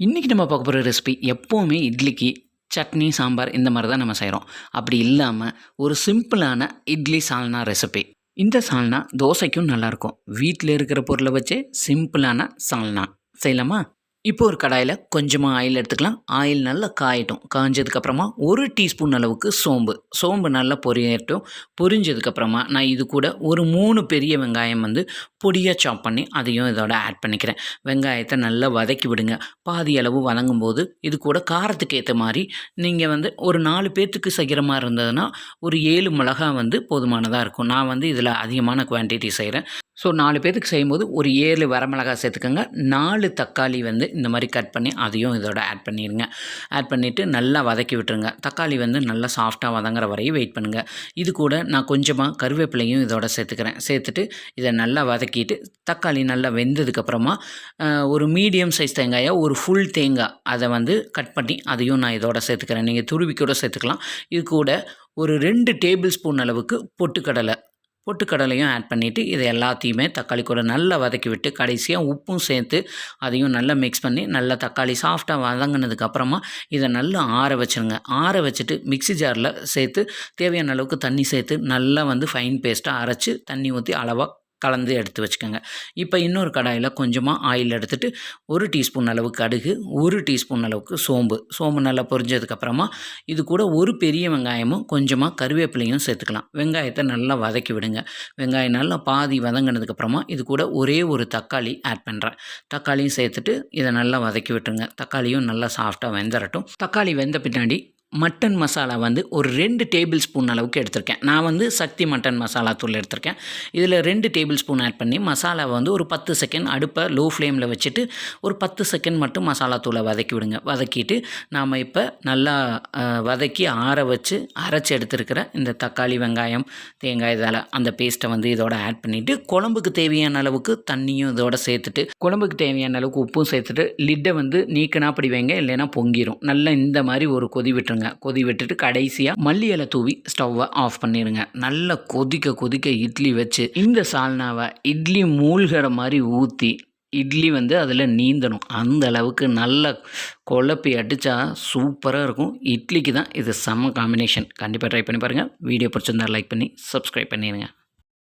இன்றைக்கி நம்ம பார்க்க போகிற ரெசிபி எப்போவுமே இட்லிக்கு சட்னி சாம்பார் இந்த மாதிரி தான் நம்ம செய்கிறோம் அப்படி இல்லாமல் ஒரு சிம்பிளான இட்லி சால்னா ரெசிபி இந்த சால்னா தோசைக்கும் நல்லாயிருக்கும் வீட்டில் இருக்கிற பொருளை வச்சு சிம்பிளான சால்னா. செய்யலாமா? இப்போ ஒரு கடாயில் கொஞ்சமாக ஆயில் எடுத்துக்கலாம். ஆயில் நல்லா காயட்டும். காஞ்சதுக்கப்புறமா ஒரு டீஸ்பூன் அளவுக்கு சோம்பு. சோம்பு நல்லா பொரியட்டும். பொரிஞ்சதுக்கப்புறமா நான் இது கூட ஒரு மூணு பெரிய வெங்காயம் வந்து பொடியாக சாப் பண்ணி அதையும் இதோட ஆட் பண்ணிக்கிறேன். வெங்காயத்தை நல்லா வதக்கி விடுங்க. பாதி அளவு வதங்கும் போது இது கூட காரத்துக்கு ஏற்ற மாதிரி நீங்கள் வந்து ஒரு நாலு பேர்த்துக்கு செய்கிற மாதிரி இருந்ததுன்னா ஒரு ஏழு மிளகா வந்து போதுமானதாக இருக்கும். நான் வந்து இதில் அதிகமான குவான்டிட்டி செய்கிறேன் ஸோ நாலு பேர்த்துக்கு செய்யும்போது ஒரு ஏழு வரமிளகாய் சேர்த்துக்கோங்க. நாலு தக்காளி வந்து இந்த மாதிரி கட் பண்ணி அதையும் இதோட ஆட் பண்ணிடுங்க ஆட் பண்ணிவிட்டு நல்லா வதக்கி விட்டுருங்க. தக்காளி வந்து நல்லா சாஃப்டாக வதங்குற வரையும் வெயிட் பண்ணுங்கள் இது கூட நான் கொஞ்சமாக கருவேப்பிலையும் இதோட சேர்த்துக்கிறேன். சேர்த்துட்டு இதை நல்லா வதக்கிட்டு தக்காளி நல்லா வெந்ததுக்கப்புறமா ஒரு மீடியம் சைஸ் தேங்காயை ஒரு ஃபுல் தேங்காய் அதை வந்து கட் பண்ணி அதையும் நான் இதோட சேர்த்துக்கிறேன். நீங்கள் துருவி கூட சேர்த்துக்கலாம். இது கூட ஒரு ரெண்டு டேபிள் ஸ்பூன் அளவுக்கு பொட்டுக்கடலை பொட்டுக்கடலையும் ஆட் பண்ணிவிட்டு இது எல்லாத்தையுமே தக்காளி கூட நல்லா வதக்கி விட்டு கடைசியாக உப்பும் சேர்த்து அதையும் நல்லா மிக்ஸ் பண்ணி நல்லா தக்காளி சாஃப்டாக வதங்கினதுக்கப்புறமா இதை நல்லா ஆற வச்சுருங்க. ஆற வச்சுட்டு மிக்ஸி ஜாரில் சேர்த்து தேவையான அளவுக்கு தண்ணி சேர்த்து நல்லா வந்து ஃபைன் பேஸ்ட்டாக அரைச்சி தண்ணி ஊற்றி அளவாக கலந்து எடுத்து வச்சுக்கோங்க. இப்போ இன்னொரு கடாயில் கொஞ்சமாக ஆயில் எடுத்துகிட்டு ஒரு டீஸ்பூன் அளவு கடுகு ஒரு டீஸ்பூன் அளவுக்கு சோம்பு. சோம்பு நல்லா பொரிஞ்சதுக்கப்புறமா இது கூட ஒரு பெரிய வெங்காயமும் கொஞ்சமாக கருவேப்பிலையும் சேர்த்துக்கலாம். வெங்காயத்தை நல்லா வதக்கி விடுங்க. வெங்காயம் நல்லா பாதி வதங்கினதுக்கப்புறமா இது கூட ஒரே ஒரு தக்காளி ஆட் பண்ணுறேன் தக்காளியும் சேர்த்துட்டு இதை நல்லா வதக்கி விட்டுருங்க. தக்காளியும் நல்லா சாஃப்டாக வெந்துடட்டும் தக்காளி வெந்த பின்னாடி மட்டன் மசாலா வந்து ஒரு ரெண்டு டேபிள் ஸ்பூன் அளவுக்கு எடுத்திருக்கேன். நான் வந்து சக்தி மட்டன் மசாலா தூள் எடுத்திருக்கேன். இதில் ரெண்டு டேபிள் ஸ்பூன் ஆட் பண்ணி மசாலாவை வந்து ஒரு பத்து செகண்ட் அடுப்பை லோ ஃப்ளேமில் வச்சுட்டு ஒரு பத்து செகண்ட் மட்டும் மசாலா தூளை வதக்கி விடுங்க. வதக்கிட்டு நாம் இப்போ நல்லா வதக்கி ஆற வச்சு அரைச்சி எடுத்துருக்கிற இந்த தக்காளி வெங்காயம் தேங்காய் இதால் அந்த பேஸ்ட்டை வந்து இதோட ஆட் பண்ணிவிட்டு குழம்புக்கு தேவையான அளவுக்கு தண்ணியும் இதோட சேர்த்துட்டு குழம்புக்கு தேவையான அளவுக்கு உப்பும் சேர்த்துட்டு லிட்டை வந்து நீக்கினா அப்படி வைங்க இல்லைன்னா பொங்கிடும் நல்லா இந்த மாதிரி ஒரு கொதி விட்டுருங்க. விட்டுருங்க கொதி விட்டுட்டு கடைசியாக மல்லி இலை தூவி ஸ்டவ்வை ஆஃப் பண்ணிடுங்க நல்லா கொதிக்க கொதிக்க இட்லி வச்சு இந்த சால்னாவை இட்லி மூழ்கிற மாதிரி ஊற்றி இட்லி வந்து அதில் நீந்தணும். அந்த அளவுக்கு நல்லா குழப்பி அடித்தா சூப்பராக இருக்கும். இட்லிக்கு தான் இது செம்ம காம்பினேஷன் கண்டிப்பாக ட்ரை பண்ணி பாருங்கள் வீடியோ பிடிச்சிருந்தா லைக் பண்ணி சப்ஸ்கிரைப் பண்ணிடுங்க